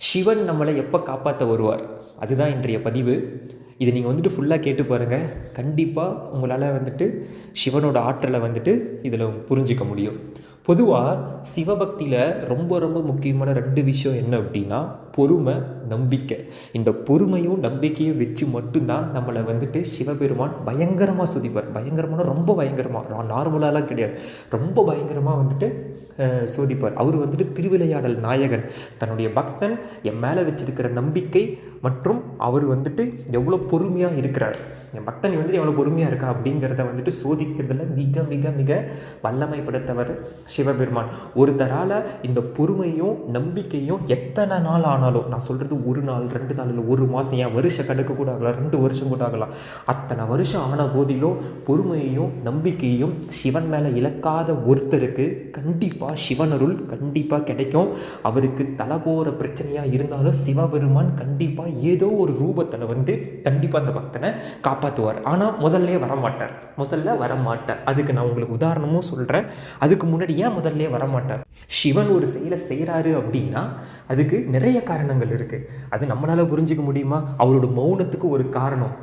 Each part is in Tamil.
சிவன் நம்மளை எப்போ காப்பாற்ற வருவார்? அதுதான் இன்றைய பதிவு. இதை நீங்கள் வந்துட்டு ஃபுல்லாக கேட்டு பாருங்கள் கண்டிப்பாக உங்களால் வந்துட்டு சிவனோட ஆற்றலை வந்துட்டு இதில் புரிஞ்சிக்க முடியும். பொதுவாக சிவபக்தியில் ரொம்ப ரொம்ப முக்கியமான ரெண்டு விஷயம் என்ன அப்படின்னா பொறுமை நம்பிக்கை. இந்த பொறுமையும் நம்பிக்கையும் வச்சு மட்டும்தான் நம்மளை வந்துட்டு சிவபெருமான் பயங்கரமாக சுதிப்பார். பயங்கரமான ரொம்ப பயங்கரமாக நார்மலாலாம் கிடையாது. ரொம்ப பயங்கரமாக வந்துட்டு சோதிப்பார். அவர் வந்துட்டு திருவிளையாடல் நாயகன். தன்னுடைய பக்தன் என் மேலே வச்சிருக்கிற நம்பிக்கை மற்றும் அவர் வந்துட்டு எவ்வளோ பொறுமையாக இருக்கிறார். என் பக்தன் வந்துட்டு எவ்வளோ பொறுமையாக இருக்கா அப்படிங்கிறத வந்துட்டு சோதிக்கிறதுல மிக மிக மிக வல்லமை படைத்தவர் சிவபெருமான். ஒருத்தரால் இந்த பொறுமையும் நம்பிக்கையும் எத்தனை நாள் ஆனாலும் நான் சொல்கிறது ஒரு நாள் ரெண்டு நாள் இல்லை ஒரு மாதம் ஏன் வருஷ கணக்கு கூட ஆகலாம் ரெண்டு வருஷம் கூட ஆகலாம் அத்தனை வருஷம் ஆன போதிலும் பொறுமையையும் நம்பிக்கையையும் சிவன் மேலே இழக்காத ஒருத்தருக்கு கண்டிப்பாக சிவனருள் கண்டிப்பாக கிடைக்கும். அவருக்கு தலை போகிற பிரச்சனையாக இருந்தாலும் சிவபெருமான் கண்டிப்பாக ஏதோ ஒரு ரூபத்தில் வந்து கண்டிப்பாக அந்த பக்தனை காப்பாற்றுவார் ஆனால் முதல்ல வரமாட்டார். முதல்ல வரமாட்டார். அதுக்கு நான் உங்களுக்கு உதாரணமும் சொல்கிறேன் அதுக்கு முன்னாடி ஏன் முதல்ல வரமாட்டார்? சிவன் ஒரு செயலை செய்கிறாரு அப்படின்னா அதுக்கு நிறைய காரணங்கள் இருக்குது அது நம்மளால் புரிஞ்சிக்க முடியுமா? அவரோட மௌனத்துக்கு ஒரு காரணம்.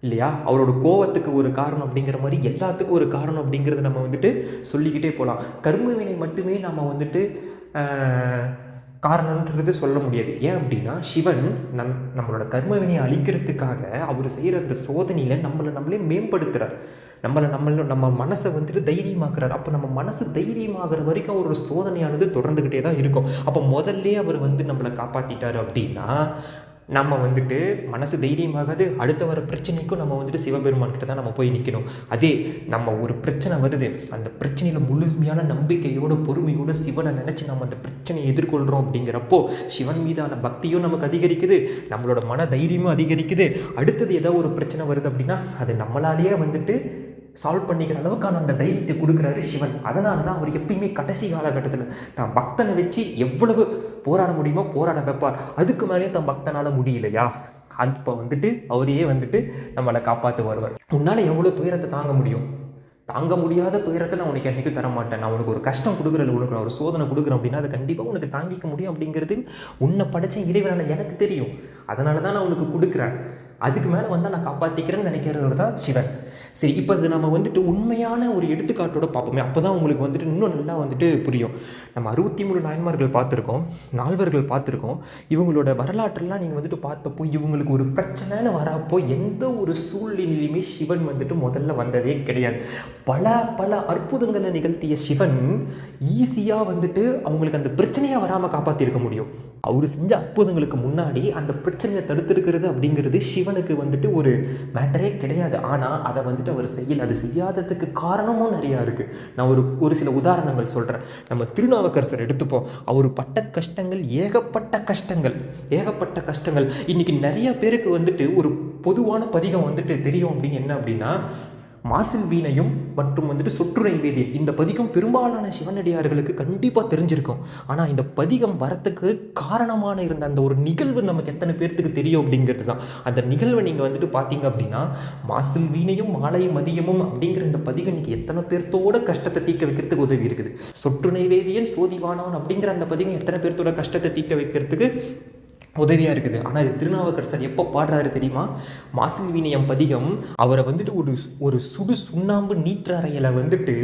இல்லையா? அவரோட கோவத்துக்கு ஒரு காரணம் அப்படிங்கிற மாதிரி எல்லாத்துக்கும் ஒரு காரணம் அப்படிங்கிறத நம்ம வந்துட்டு சொல்லிக்கிட்டே போகலாம் கர்மவினை மட்டுமே நம்ம வந்துட்டு காரணன்றது சொல்ல முடியாது. ஏன் அப்படின்னா சிவன் நம் நம்மளோட கர்மவினையை அழிக்கிறதுக்காக அவர் செய்கிற அந்த சோதனையில் நம்மளை நம்மளே மேம்படுத்துகிறார் நம்மளை நம்மள நம்ம மனசை வந்துட்டு தைரியமாக்குறார். அப்போ நம்ம மனசு தைரியமாகிற வரைக்கும் அவரோட சோதனையானது தொடர்ந்துக்கிட்டே தான் இருக்கும். அப்போ முதல்ல அவர் வந்து நம்மளை காப்பாற்றிட்டாரு அப்படின்னா நம்ம வந்துட்டு மனசு தைரியமாகாது அடுத்த வர பிரச்சனைக்கும் நம்ம வந்துட்டு சிவபெருமான் கிட்ட தான் நம்ம போய் நிற்கணும் அதே நம்ம ஒரு பிரச்சனை வருது அந்த பிரச்சனையில் முழுமையான நம்பிக்கையோட பொறுமையோட சிவனை நினச்சி நம்ம அந்த பிரச்சனையை எதிர்கொள்கிறோம் அப்படிங்கிறப்போ சிவன் மீதான பக்தியும் நமக்கு அதிகரிக்குது நம்மளோட மன தைரியமும் அதிகரிக்குது. அடுத்தது ஏதோ ஒரு பிரச்சனை வருது அப்படின்னா அது நம்மளாலேயே வந்துட்டு சால்வ் பண்ணிக்கிற அளவுக்கான அந்த தைரியத்தை கொடுக்குறாரு சிவன். அதனால தான் அவர் எப்பயுமே கடைசி காலகட்டத்தில் தான் பக்தனை வச்சு எவ்வளவு போராட முடியுமோ போராட வைப்பார். அதுக்கு மேலேயும் தன் பக்தனால் முடியலையா? அப்போ வந்துட்டு அவரையே வந்துட்டு நம்மளை காப்பாற்ற வருவார் உன்னால் எவ்வளோ துயரத்தை தாங்க முடியும்? தாங்க முடியாத துயரத்தை நான் உனக்கு என்றைக்கும் தர மாட்டேன் நான் உனக்கு ஒரு கஷ்டம் கொடுக்குறல உனக்கு நான் ஒரு சோதனை கொடுக்குறேன் அப்படின்னா அது கண்டிப்பாக உனக்கு தாங்கிக்க முடியும் அப்படிங்கிறது உன்னை படைச்ச இறைவனால் எனக்கு தெரியும். அதனால தான் நான் உனக்கு கொடுக்குறேன். அதுக்கு மேலே வந்தால் நான் காப்பாற்றிக்கிறேன்னு நினைக்கிறவர் தான் சிவன். சரி இப்போ அது நம்ம வந்துட்டு உண்மையான ஒரு எடுத்துக்காட்டோட பார்ப்போமே. அப்போ தான் உங்களுக்கு வந்துட்டு இன்னும் நல்லா வந்துட்டு புரியும். நம்ம அறுபத்தி மூணு நாயன்மார்கள் பார்த்துருக்கோம் நால்வர்கள் பார்த்துருக்கோம். இவங்களோட வரலாற்றெல்லாம் நீங்கள் வந்துட்டு பார்த்தப்போ இவங்களுக்கு ஒரு பிரச்சனைன்னு வரப்போ எந்த ஒரு சூழ்நிலையுமே சிவன் வந்துட்டு முதல்ல வந்ததே கிடையாது. பல பல அற்புதங்களை நிகழ்த்திய சிவன் ஈஸியாக வந்துட்டு அவங்களுக்கு அந்த பிரச்சனையை வராமல் காப்பாற்றிருக்க முடியும். அவர் செஞ்ச அற்புதங்களுக்கு முன்னாடி அந்த பிரச்சனையை தடுத்திருக்கிறது அப்படிங்கிறது சிவனுக்கு வந்துட்டு ஒரு மேட்டரே கிடையாது. ஆனால் அதை வந்துட்டு அவர் செய்யல அது செய்யாததுக்கு காரணமும் நிறையா இருக்குது நான் ஒரு ஒரு சில உதாரணங்கள் சொல்கிறேன் நம்ம திருநாவுக்கரசர் எடுத்துப்போம். அவர் பட்ட கஷ்டங்கள் ஏகப்பட்ட கஷ்டங்கள் ஏகப்பட்ட கஷ்டங்கள். இன்றைக்கி நிறைய பேருக்கு வந்துட்டு ஒரு பொதுவான பதிகம் வந்துட்டு தெரியும் அப்படின்னு என்ன அப்படின்னா மாசில் வீணையும் மற்றும் வந்துட்டு சொற்றுரை வேதியல் இந்த பதிகம் பெரும்பாலான சிவனடியார்களுக்கு கண்டிப்பாக தெரிஞ்சிருக்கும். ஆனால் இந்த பதிகம் வரத்துக்கு காரணமான இருந்த அந்த ஒரு நிகழ்வு நமக்கு எத்தனை பேர்த்துக்கு தெரியும் அப்படிங்கிறது தான். அந்த நிகழ்வை நீங்கள் வந்துட்டு பார்த்தீங்க அப்படின்னா மாசில் வீணையும் மாலை மதியமும் அப்படிங்கிற இந்த பதிகம் இன்றைக்கி எத்தனை பேர்த்தோட கஷ்டத்தை தீக்க வைக்கிறதுக்கு உதவி இருக்குது? சொற்றுனை வேதியன் சோதிவானவன் அப்படிங்கிற அந்த பதிகம் எத்தனை பேர்த்தோட கஷ்டத்தை தீக்க வைக்கிறதுக்கு உதவியாக இருக்குது. ஆனால் இது திருநாவுக்கரசர் எப்போ பாடுறாரு தெரியுமா? மாசில் வீணியம் பதிகம் அவரை வந்துட்டு ஒரு ஒரு சுடு சுண்ணாம்பு நீற்றறையில் வந்துட்டு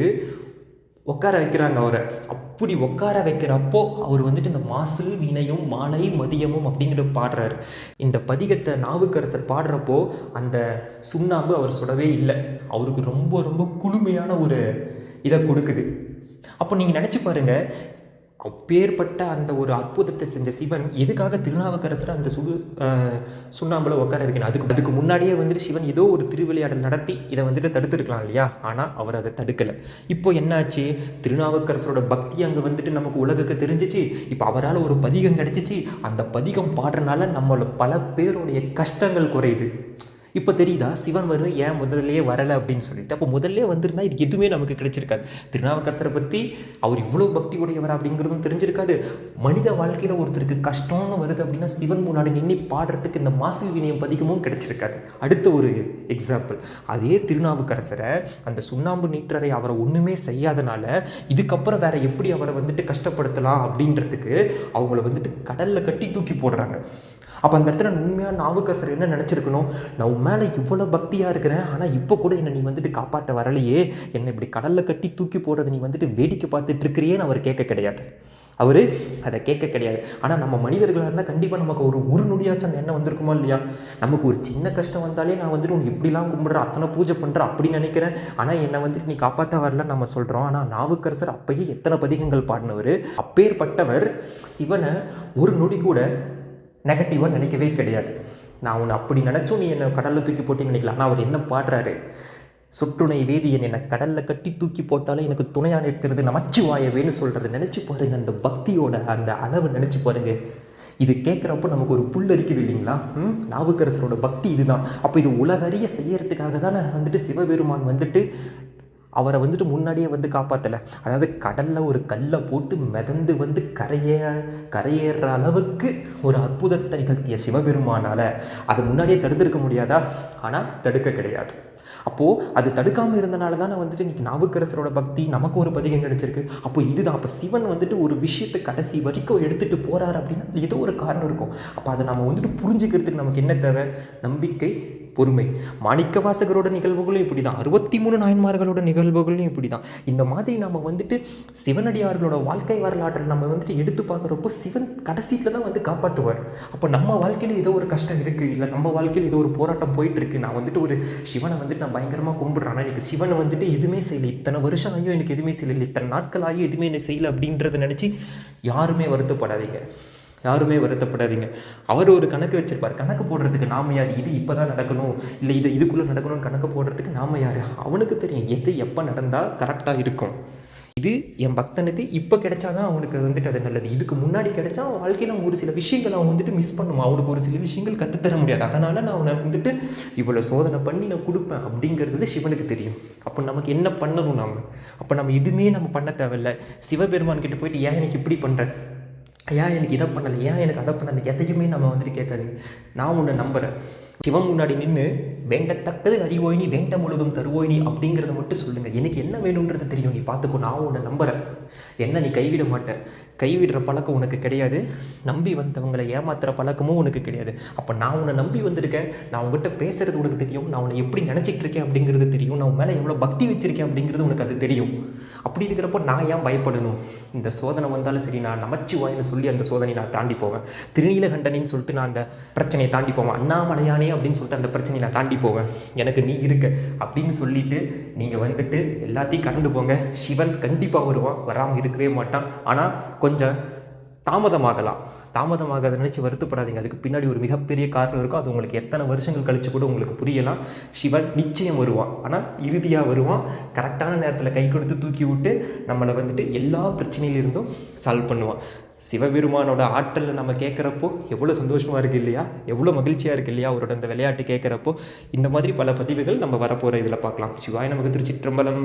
உட்கார வைக்கிறாங்க அவரை. அப்படி உட்கார வைக்கிறப்போ அவர் வந்துட்டு இந்த மாசில் வினயம் மாலை மதியமும் அப்படிங்கிற பாடுறாரு. இந்த பதிகத்தை நாவுக்கரசர் பாடுறப்போ அந்த சுண்ணாம்பு அவர் சுடவே இல்லை. அவருக்கு ரொம்ப ரொம்ப குளுமையான ஒரு இதை கொடுக்குது. அப்போ நீங்கள் நினச்சி பாருங்கள் அப்பேற்பட்ட அந்த ஒரு அற்புதத்தை செஞ்ச சிவன் எதுக்காக திருநாவுக்கரசர் அந்த சுடு சுண்ணாம்பில் உட்கார வைக்கணும்? அதுக்கு அதுக்கு முன்னாடியே வந்துட்டு சிவன் ஏதோ ஒரு திருவிளையாடல் நடத்தி இதை வந்துட்டு தடுத்துருக்கலாம் இல்லையா? ஆனால் அவர் அதை தடுக்கலை. இப்போ என்னாச்சு? திருநாவுக்கரசரோட பக்தி அங்கே வந்துட்டு நமக்கு உலகுக்கு தெரிஞ்சிச்சு. இப்போ அவரால் ஒரு பதிகம் கிடச்சிச்சு. அந்த பதிகம் பாடுறனால நம்மளோட பல பேருடைய கஷ்டங்கள் குறையுது. இப்போ தெரியுதா? சிவன் வரும் ஏன் முதல்லையே வரலை அப்படின்னு சொல்லிட்டு. அப்போ முதல்ல வந்திருந்தா இது எதுவுமே நமக்கு கிடைச்சிருக்காது. திருநாவுக்கரசரை பற்றி அவர் இவ்வளோ பக்தி உடையவர் அப்படிங்கிறதும் தெரிஞ்சிருக்காது. மனித வாழ்க்கையில் ஒருத்தருக்கு கஷ்டம்னு வருது அப்படின்னா சிவன் முன்னாடி நின்று பாடுறதுக்கு இந்த மாசு வினயம் பதிகமும் கிடைச்சிருக்காது. அடுத்த ஒரு எக்ஸாம்பிள் அதே திருநாவுக்கரசரை அந்த சுண்ணாம்பு நீட்டரை அவரை ஒன்றுமே செய்யாதனால இதுக்கப்புறம் வேற எப்படி அவரை வந்துட்டு கஷ்டப்படுத்தலாம் அப்படின்றதுக்கு அவங்கள வந்துட்டு கடலில் கட்டி தூக்கி போடுறாங்க. அப்போ அந்த இடத்துல உண்மையாக நாவுக்கரசர் என்ன நினச்சிருக்கணும் நான் உன் மேலே இவ்வளோ பக்தியாக இருக்கிறேன் ஆனால் இப்போ கூட என்னை நீ வந்துட்டு காப்பாற்ற வரலையே என்னை இப்படி கடலில் கட்டி தூக்கி போடுறது நீ வந்துட்டு வேடிக்கை பார்த்துட்டு இருக்கிறியேன்னு அவர் கேட்க கிடையாது. அவர் அதை கேட்க கிடையாது. ஆனால் நம்ம மனிதர்களாக இருந்தால் கண்டிப்பாக நமக்கு ஒரு ஒரு நொடியாச்சும் அந்த எண்ணம் வந்திருக்குமா இல்லையா? நமக்கு ஒரு சின்ன கஷ்டம் வந்தாலே நான் வந்துட்டு உன்னை இப்படிலாம் கும்பிட்றேன் அத்தனை பூஜை பண்ணுறேன் அப்படி நினைக்கிறேன். ஆனால் என்னை வந்துட்டு நீ காப்பாற்ற வரலன்னு நம்ம சொல்கிறோம் ஆனால் நாவுக்கரசர் அப்பயே எத்தனை பதிகங்கள் பாடினவர்? அப்பேற்பட்டவர் சிவனை ஒரு நொடி கூட நெகட்டிவாக நினைக்கவே கிடையாது. நான் உன்னை அப்படி நினச்சும் நீ என்னை கடலில் தூக்கி போட்டீங்கன்னு நினைக்கலாம் ஆனால் அவர் என்ன பாடுறாரு? சுற்றுணை வேதி என்னை கடலில் கட்டி தூக்கி போட்டாலே எனக்கு துணையாக இருக்கிறது நமச்சிவாயவேன்னு சொல்கிறது நினச்சி பாருங்கள் அந்த பக்தியோட அந்த அளவு நினச்சி பாருங்கள் இது கேட்குறப்போ நமக்கு ஒரு புல் இருக்குது இல்லைங்களா? ம்? நாவுக்கரசரோட பக்தி இதுதான். அப்போ இது உலகறிய செய்யறதுக்காக தானே வந்துட்டு சிவபெருமான் வந்துட்டு அவரை வந்துட்டு முன்னாடியே வந்து காப்பாற்றலை அதாவது கடலில் ஒரு கல்லை போட்டு மிதந்து வந்து கரையே கரையேற அளவுக்கு ஒரு அற்புதத்தை நிகழ்த்திய சிவபெருமானால் அதை முன்னாடியே தடுத்திருக்க முடியாதா? ஆனால் தடுக்க கிடையாது. அப்போது அது தடுக்காமல் இருந்தனால தான் வந்துட்டு இன்றைக்கி நாவுக்கரசரோட பக்தி நமக்கு ஒரு பதிகம் கிடச்சிருக்கு. அப்போ இதுதான். அப்போ சிவன் வந்துட்டு ஒரு விஷயத்தை கடைசி வரைக்கும் எடுத்துகிட்டு போகிறாரு அப்படின்னா அது ஏதோ ஒரு காரணம் இருக்கும். அப்போ அதை நம்ம வந்துட்டு புரிஞ்சுக்கிறதுக்கு நமக்கு என்ன தேவை? நம்பிக்கை பொறுமை. மாணிக்க வாசகரோட நிகழ்வுகளும் இப்படி தான் அறுபத்தி மூணு நாயன்மார்களோட நிகழ்வுகளும் இப்படி தான் இந்த மாதிரி நம்ம வந்துட்டு சிவனடியார்களோட வாழ்க்கை வரலாற்றில் நம்ம வந்துட்டு எடுத்து பார்க்குறப்போ சிவன் கடைசியில் தான் வந்து காப்பாற்றுவார் அப்போ நம்ம வாழ்க்கையில் ஏதோ ஒரு கஷ்டம் இருக்குது இல்லை நம்ம வாழ்க்கையில் ஏதோ ஒரு போராட்டம் போயிட்டு இருக்கு. நான் வந்துட்டு ஒரு சிவனை வந்து வந்துட்டு நான் பயங்கரமாக கும்பிட்றேன். ஆனால் எனக்கு சிவனை வந்துட்டு எதுவுமே செய்யலை. இத்தனை வருஷம் ஆகியும் எனக்கு எதுவுமே செய்யலை. இத்தனை நாட்கள் ஆகியும் எதுவுமே என்ன செய்யலை அப்படின்றத நினச்சி யாருமே வருத்தப்படாதீங்க. யாருமே வருத்தப்படாதீங்க. அவர் ஒரு கணக்கு வச்சிருப்பார். கணக்கு போடுறதுக்கு நாம யார்? இது இப்போ தான் நடக்கணும். இல்லை இது இதுக்குள்ளே நடக்கணும்னு கணக்கு போடுறதுக்கு நாம யார்? அவனுக்கு தெரியும். எது எப்போ நடந்தால் கரெக்டாக இருக்கும். இது என் பக்தனுக்கு இப்போ கிடைச்சாதான் அவனுக்கு வந்துட்டு அது நல்லது. இதுக்கு முன்னாடி கிடைச்சா அவன் வாழ்க்கையில் அவன் ஒரு சில விஷயங்கள் அவன் வந்துட்டு மிஸ் பண்ணுவான். அவனுக்கு ஒரு சில விஷயங்கள் கற்றுத்தர முடியாது. அதனால் நான் அவனை வந்துட்டு இவ்வளோ சோதனை பண்ணி நான் கொடுப்பேன் அப்படிங்கிறது சிவனுக்கு தெரியும். அப்போ நமக்கு என்ன பண்ணணும் நாம்? அப்போ நம்ம எதுவுமே நம்ம பண்ண தேவையில்ல. சிவபெருமான் கிட்ட போயிட்டு ஏன் எனக்கு இப்படி பண்ணுறேன் ஏன் எனக்கு இதை பண்ணலை? ஏன் எனக்கு அதை பண்ணலை? எதையுமே நம்ம வந்துட்டு கேட்காதுங்க. நான் உன்னை நம்புகிறேன் சிவன் முன்னாடி நின்று வேண்டத்தக்கது அறிவோய் நீ வேண்ட முழுதும் தருவோய் நீ அப்படிங்கிறத மட்டும் சொல்லுங்கள் எனக்கு என்ன வேணுன்றது தெரியும். நீ பார்த்துக்கோ நான் உன்னை நம்புகிறேன் என்ன நீ கைவிட மாட்டேன் கைவிடுற பழக்கம் உனக்கு கிடையாது. நம்பி வந்தவங்களை ஏமாத்துற பழக்கமும் உனக்கு கிடையாது. அப்போ நான் உன்னை நம்பி வந்திருக்கேன். நான் உங்ககிட்ட பேசுறது உனக்கு தெரியும். நான் உன்னை எப்படி நினச்சிட்டு இருக்கேன் அப்படிங்கிறது தெரியும். நான் உன் மேலே எவ்வளோ பக்தி வச்சிருக்கேன் அப்படிங்கிறது உனக்கு அது தெரியும். அப்படி இருக்கிறப்போ நான் ஏன் பயப்படணும்? இந்த சோதனை வந்தாலும் சரி நான் நமச்சிவாயின்னு சொல்லி அந்த சோதனையை நான் தாண்டி போவேன். திருநீலகண்டனின்னு சொல்லிட்டு நான் அந்த பிரச்சனையை தாண்டி போவேன். அண்ணாமலையானே அப்படின்னு சொல்லிட்டு அந்த பிரச்சனையை நான் தாண்டி போவேன். எனக்கு நீ இருக்க அப்படின்னு சொல்லிட்டு நீங்கள் வந்துட்டு எல்லாத்தையும் கடந்து போங்க. சிவன் கண்டிப்பாக வருவான். வராமல் இருக்கவே மாட்டான். ஆனால் கொஞ்சம் தாமதமாகலாம். தாமதமாகாத நினச்சி வருத்தப்படாதீங்க. அதுக்கு பின்னாடி ஒரு மிகப்பெரிய காரணம் இருக்கும் அது உங்களுக்கு எத்தனை வருஷங்கள் கழிச்சு கூட உங்களுக்கு புரியலாம். சிவன் நிச்சயம் வருவான். ஆனால் இறுதியாக வருவான். கரெக்டான நேரத்தில் கை கொடுத்து தூக்கி விட்டு நம்மளை வந்துட்டு எல்லா பிரச்சனையிலிருந்தும் சால்வ் பண்ணுவான். சிவபெருமானோட ஆற்றலில் நம்ம கேட்குறப்போ எவ்வளோ சந்தோஷமாக இருக்குது இல்லையா? எவ்வளோ மகிழ்ச்சியாக இருக்குது இல்லையா? அவரோட அந்த விளையாட்டு கேட்குறப்போ இந்த மாதிரி பல பதிவுகள் நம்ம வரப்போகிற இதில் பார்க்கலாம். சிவாய் நமக்கு திருச்சிற்றம்பலம்.